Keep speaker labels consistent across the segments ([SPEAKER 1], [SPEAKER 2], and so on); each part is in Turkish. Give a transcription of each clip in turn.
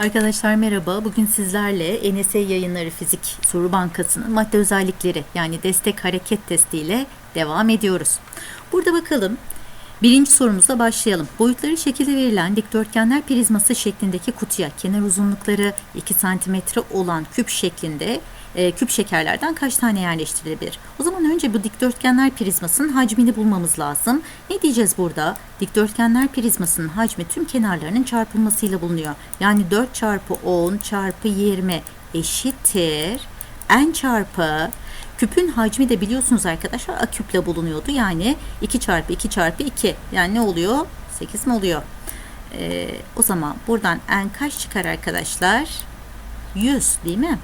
[SPEAKER 1] Arkadaşlar merhaba. Bugün sizlerle NS Yayınları Fizik Soru Bankası'nın madde özellikleri yani destek hareket testiyle devam ediyoruz. Burada bakalım. Birinci sorumuzla başlayalım. Boyutları şekilde verilen dikdörtgenler prizması şeklindeki kutuya kenar uzunlukları 2 cm olan küp şeklinde e, küp şekerlerden kaç tane yerleştirilebilir? O zaman önce bu dikdörtgenler prizmasının hacmini bulmamız lazım. Ne diyeceğiz burada? Dikdörtgenler prizmasının hacmi tüm kenarlarının çarpılmasıyla bulunuyor. Yani 4 çarpı 10 çarpı 20 eşittir n çarpı küpün hacmi de biliyorsunuz arkadaşlar a küple bulunuyordu. Yani 2 çarpı 2 çarpı 2 yani ne oluyor? 8 mi oluyor? Ee, o zaman buradan n kaç çıkar arkadaşlar? 100 değil mi?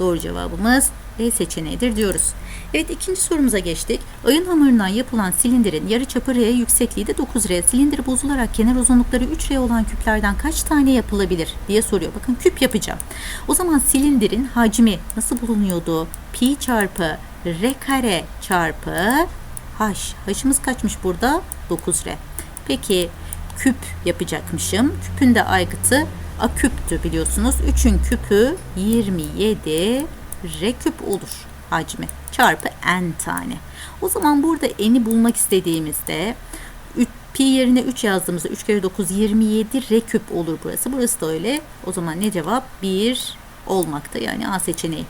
[SPEAKER 1] Doğru cevabımız E seçeneğidir diyoruz. Evet ikinci sorumuza geçtik. Oyun hamurundan yapılan silindirin yarıçapı R yüksekliği de 9 R. Silindir bozularak kenar uzunlukları 3 R olan küplerden kaç tane yapılabilir diye soruyor. Bakın küp yapacağım. O zaman silindirin hacmi nasıl bulunuyordu? Pi çarpı R kare çarpı H. H'ımız kaçmış burada? 9 R. Peki küp yapacakmışım. Küpün de aygıtı A küptü biliyorsunuz. 3'ün küpü 27 R küp olur hacmi. Çarpı n tane. O zaman burada n'i bulmak istediğimizde pi yerine 3 yazdığımızda 3 kere 9 27 R küp olur burası. Burası da öyle. O zaman ne cevap? 1 olmakta yani A seçeneği.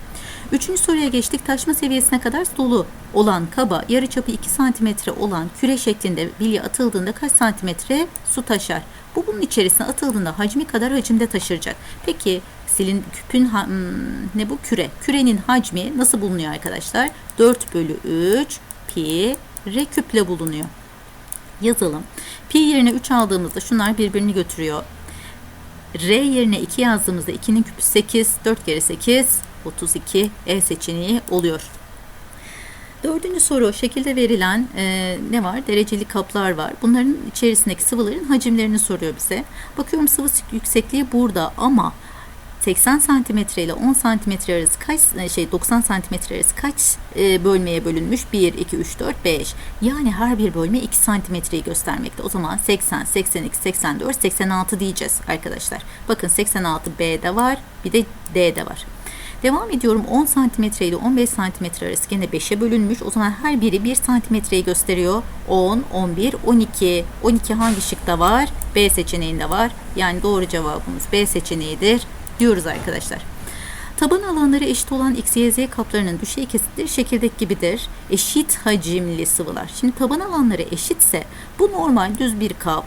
[SPEAKER 1] Üçüncü soruya geçtik. Taşma seviyesine kadar dolu olan kaba yarıçapı 2 santimetre olan küre şeklinde bilye atıldığında kaç santimetre su taşar? Bu bunun içerisine atıldığında hacmi kadar hacimde taşıracak. Peki silin küpün hmm, ne bu küre? Kürenin hacmi nasıl bulunuyor arkadaşlar? 4 bölü 3 pi r küple bulunuyor. Yazalım. Pi yerine 3 aldığımızda şunlar birbirini götürüyor. R yerine 2 yazdığımızda 2'nin küpü 8, 4 kere 8, 32 E seçeneği oluyor. Dördüncü soru şekilde verilen e, ne var? Dereceli kaplar var. Bunların içerisindeki sıvıların hacimlerini soruyor bize. Bakıyorum sıvı yüksekliği burada ama 80 santimetre ile 10 santimetre arası kaç şey 90 santimetre arası kaç e, bölmeye bölünmüş? 1, 2, 3, 4, 5. Yani her bir bölme 2 santimetreyi göstermekte. O zaman 80, 82, 84, 86 diyeceğiz arkadaşlar. Bakın 86 B'de var bir de D'de var. Devam ediyorum 10 santimetre ile 15 santimetre arası gene 5'e bölünmüş. O zaman her biri 1 santimetreyi gösteriyor. 10, 11, 12. 12 hangi şıkta var? B seçeneğinde var. Yani doğru cevabımız B seçeneğidir diyoruz arkadaşlar. Taban alanları eşit olan X, Y, Z kaplarının düşey kesitleri şekildeki gibidir. Eşit hacimli sıvılar. Şimdi taban alanları eşitse bu normal düz bir kap.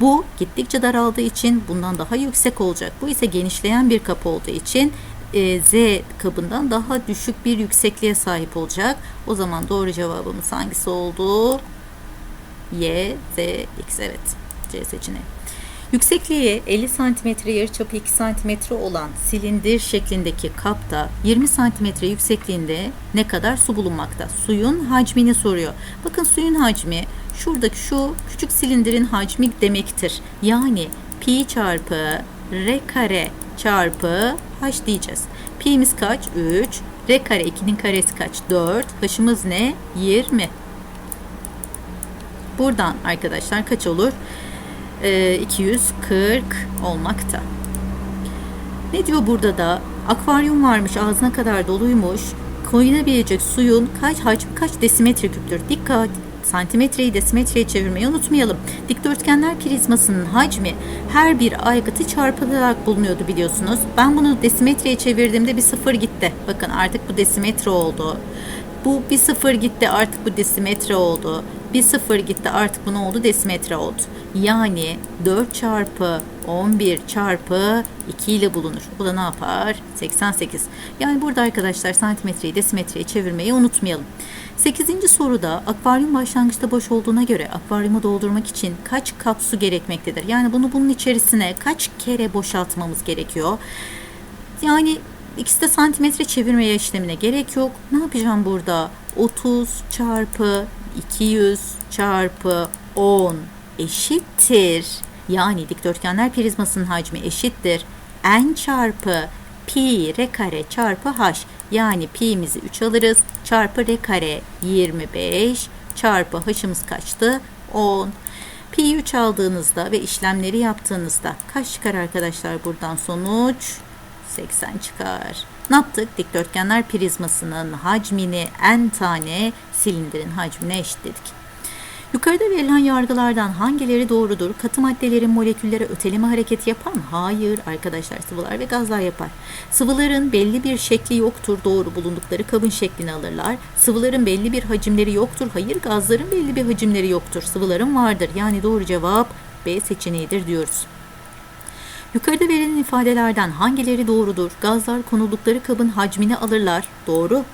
[SPEAKER 1] Bu gittikçe daraldığı için bundan daha yüksek olacak. Bu ise genişleyen bir kap olduğu için e, Z kabından daha düşük bir yüksekliğe sahip olacak. O zaman doğru cevabımız hangisi oldu? Y, Z, X evet. C seçeneği. Yüksekliği 50 cm yarıçapı 2 cm olan silindir şeklindeki kapta 20 cm yüksekliğinde ne kadar su bulunmakta? Suyun hacmini soruyor. Bakın suyun hacmi şuradaki şu küçük silindirin hacmi demektir. Yani pi çarpı r kare çarpı h diyeceğiz. Pi'miz kaç? 3. R kare 2'nin karesi kaç? 4. H'ımız ne? 20. Buradan arkadaşlar kaç olur? 240 olmakta. Ne diyor burada da? Akvaryum varmış ağzına kadar doluymuş. Koyunabilecek suyun kaç hacmi kaç desimetre küptür? Dikkat! Santimetreyi desimetreye çevirmeyi unutmayalım. Dikdörtgenler prizmasının hacmi her bir aygıtı çarpılarak bulunuyordu biliyorsunuz. Ben bunu desimetreye çevirdiğimde bir sıfır gitti. Bakın artık bu desimetre oldu. Bu bir sıfır gitti artık bu desimetre oldu. Bir sıfır gitti artık bu ne oldu? Desimetre oldu. Yani 4 çarpı 11 çarpı 2 ile bulunur. Bu da ne yapar? 88. Yani burada arkadaşlar santimetreyi desimetreye çevirmeyi unutmayalım. 8. soruda akvaryum başlangıçta boş olduğuna göre akvaryumu doldurmak için kaç kap su gerekmektedir? Yani bunu bunun içerisine kaç kere boşaltmamız gerekiyor? Yani ikisi de santimetre çevirmeye işlemine gerek yok. Ne yapacağım burada? 30 çarpı 200 çarpı 10 eşittir. Yani dikdörtgenler prizmasının hacmi eşittir. n çarpı pi r kare çarpı h. Yani pi'mizi 3 alırız. Çarpı r kare 25 çarpı h'ımız kaçtı? 10. Pi 3 aldığınızda ve işlemleri yaptığınızda kaç çıkar arkadaşlar buradan sonuç? 80 çıkar. Ne yaptık? Dikdörtgenler prizmasının hacmini n tane silindirin hacmine eşitledik. Yukarıda verilen yargılardan hangileri doğrudur? Katı maddelerin moleküllere öteleme hareketi yapar mı? Hayır arkadaşlar sıvılar ve gazlar yapar. Sıvıların belli bir şekli yoktur. Doğru bulundukları kabın şeklini alırlar. Sıvıların belli bir hacimleri yoktur. Hayır gazların belli bir hacimleri yoktur. Sıvıların vardır. Yani doğru cevap B seçeneğidir diyoruz. Yukarıda verilen ifadelerden hangileri doğrudur? Gazlar konuldukları kabın hacmini alırlar. Doğru.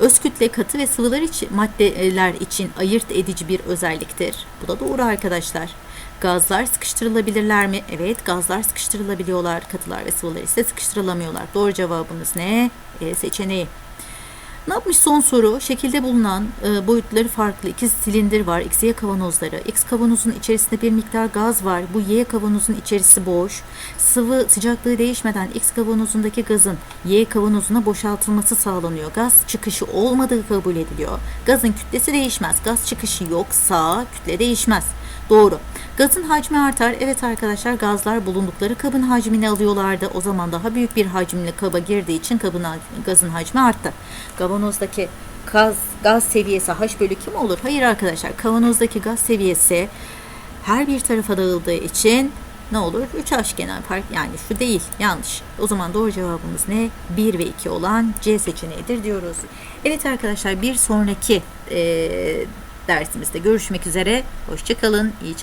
[SPEAKER 1] Öz kütle katı ve sıvılar için, maddeler için ayırt edici bir özelliktir. Bu da doğru arkadaşlar. Gazlar sıkıştırılabilirler mi? Evet, gazlar sıkıştırılabiliyorlar. Katılar ve sıvılar ise sıkıştırılamıyorlar. Doğru cevabımız ne? E seçeneği. Ne yapmış son soru? Şekilde bulunan e, boyutları farklı iki silindir var. X, Y kavanozları. X kavanozun içerisinde bir miktar gaz var. Bu Y kavanozun içerisi boş. Sıvı sıcaklığı değişmeden X kavanozundaki gazın Y kavanozuna boşaltılması sağlanıyor. Gaz çıkışı olmadığı kabul ediliyor. Gazın kütlesi değişmez. Gaz çıkışı yoksa kütle değişmez. Doğru. Gazın hacmi artar. Evet arkadaşlar gazlar bulundukları kabın hacmini alıyorlardı. O zaman daha büyük bir hacimli kaba girdiği için kabın gazın hacmi arttı. Kavanozdaki gaz, gaz seviyesi H bölü 2 mi olur? Hayır arkadaşlar. Kavanozdaki gaz seviyesi her bir tarafa dağıldığı için ne olur? 3H genel fark yani şu değil. Yanlış. O zaman doğru cevabımız ne? 1 ve 2 olan C seçeneğidir diyoruz. Evet arkadaşlar bir sonraki e, dersimizde görüşmek üzere. Hoşçakalın. İyi çalışmalar.